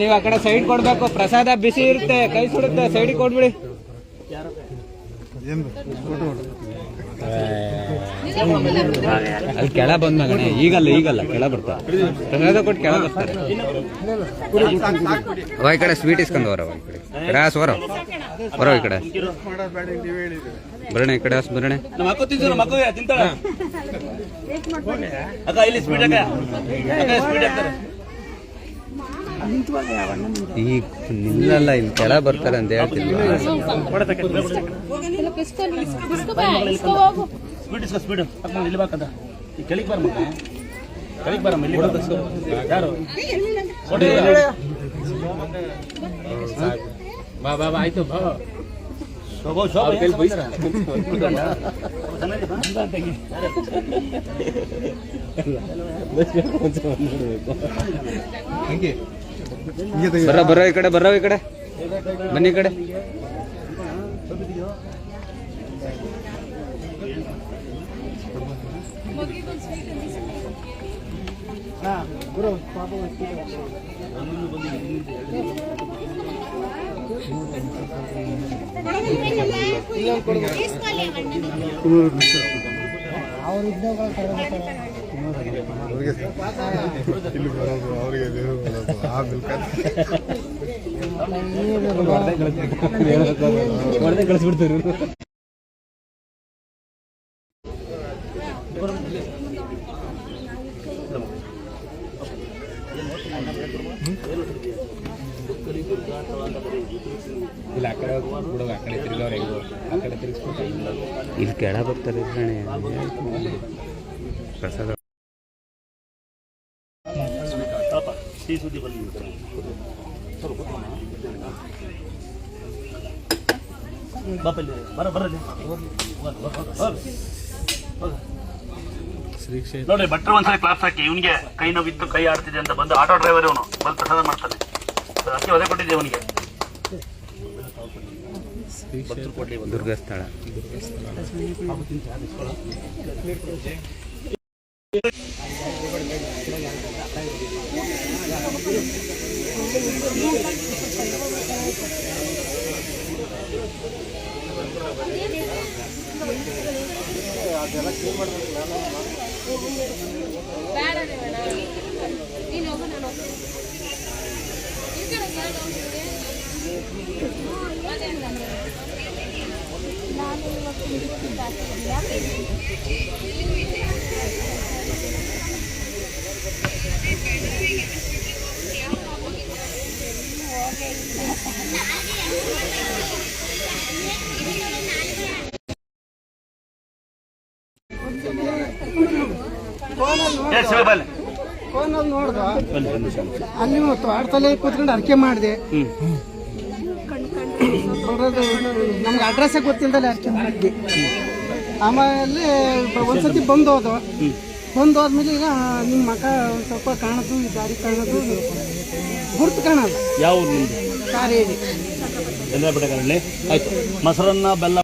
ನೀವು ಆ ಕಡೆ ಸೈಡ್ ಕೊಡ್ಬೇಕು. ಪ್ರಸಾದ ಬಿಸಿ ಇರುತ್ತೆ ಕೈ ಸುಡುತ್ತೆ. ಸೈಡಿಗೆ ಕೊಡ್ಬಿಡಿ. ಅಲ್ಲಿ ಕೆಳ ಬಂದ ಮಗನೇ ಈಗಲ್ಲ ಈಗಲ್ಲ ಕೆಳ ಬರ್ತಾರೆ ಕೊಟ್ಟು ಕೆಳ ಬರ್ತಾರೆ. ಈ ಕಡೆ ಸ್ವೀಟ್ ಇಸ್ಕೊಂಡು ಬರೋ ಈ ಕಡೆ. ಕಡೆ ಹಾಸ್ ಬರೋ ಬರೋ ಈ ಕಡೆ. ಬರೋಣ ಈ ಕಡೆ ಬರಣೆ. ಅಕ್ಕ ಇಲ್ಲಿ ಹಾಕ್ತಾರೆ. ಈಗ ನಿಲ್ಲಲ್ಲ ಇಲ್ಲಿ ಕೆಳ ಬರ್ತಾರೆ ಅಂತ ಹೇಳ್ತಿಲ್ವಾ ಕೆಳಗೆ ಬರ ಕೆಳಗೆ ಬರಮ್ಮ ಇಲ್ಲಿ ಬಾ. ಯಾರು. ಬಾ ಬಾ ಬಾ ಆಯ್ತು ಬಾ. ಶೋಭಾ ಶೋಭಾ. ಎಲ್ಲಿ ಬೈಸ್ತಾರ? ಕುತ್ಕೊಂಡ? ಚೆನ್ನಾಗಿದೆ ಬಾ. ಬರೋ ಬರೋ ಈ ಕಡೆ ಬರೋ ಈ ಕಡೆ ಬನ್ನಿ ಈ ಇಲ್ಲಿ ಬರೋದು ಅವರಿಗೆ ಆ ಬಿಲ್ಕ ಇಲ್ಲ ಆ ಕಡೆ ಬಿಡು ಆ ಕಡೆ ತಿರ್ಗವ್ರೆ ಆ ಕಡೆ ತಿರ್ಗಿಸ್ಬಿಟ್ಟು ಇಲ್ಲಿ ಕೆಳ ಬರ್ತಾರೆ ಕಣೆ ಪ್ರಸಾದ ಸಿಹಿ ಸುದ್ದಿ ಬಂದಿದೆ ಬಾಪ ಇಲ್ಲಿ ಬರ ಬರಲಿ ನೋಡಿ ಭಟ್ರು ಒಂದ್ಸಲ ಕ್ಲಾಸ್ ಹಾಕಿ, ಇವನಿಗೆ ಕೈ ನೋವಿತ್ತು, ಕೈ ಆಡ್ತಿದೆ ಅಂತ ಬಂದು ಆಟೋ ಡ್ರೈವರ್ ಇವನು. ಬಂದು ಪ್ರಸಾದ ಮಾಡ್ತಾನೆ. ಅಕ್ಕಿ ಒದೆ ಕೊಟ್ಟಿದ್ದೆ ಅವನಿಗೆ ದುರ್ಗಸ್ಥಳ ಕೊಡ್ಲಿ ಒಂದು ದುರ್ಗಸ್ಥಳ ಏ ಶಿವ ಬಲ್ಲಿ ಫೋನಲ್ಲಿ ನೋಡ್ದ? ಅಲ್ಲಿ ತೋಟದಲ್ಲಿ ಕೂತ್ಕೊಂಡು ಅರ್ಕೆ ಮಾಡಿದೆ. ನಮ್ಗೆ ಅಡ್ರೆಸ್ಸೇ ಗೊತ್ತಿಲ್ಲದಲ್ಲೇ ಅರ್ಕೆ ಮಾಡಿದ್ವಿ. ಆಮೇಲೆ ಒಂದ್ಸತಿ ಬಂದು ಹೋದ. ಬಂದು ಹೋದ್ಮೇಲೆ ಈಗ ನಿಮ್ಮ ಮಕ ಒಂದು ಸ್ವಲ್ಪ ಕಾಣೋದು ದಾರಿ ಕಾಣೋದು ಗುರ್ತು ಕಾಣಲ್ಲ ಯಾವ ಎಲ್ಲ ಕಾರೇರಿ ಚಂದ್ರಪೇಟೆ ಆಯ್ತು. ಮೊಸರನ್ನ ಬೆಲ್ಲ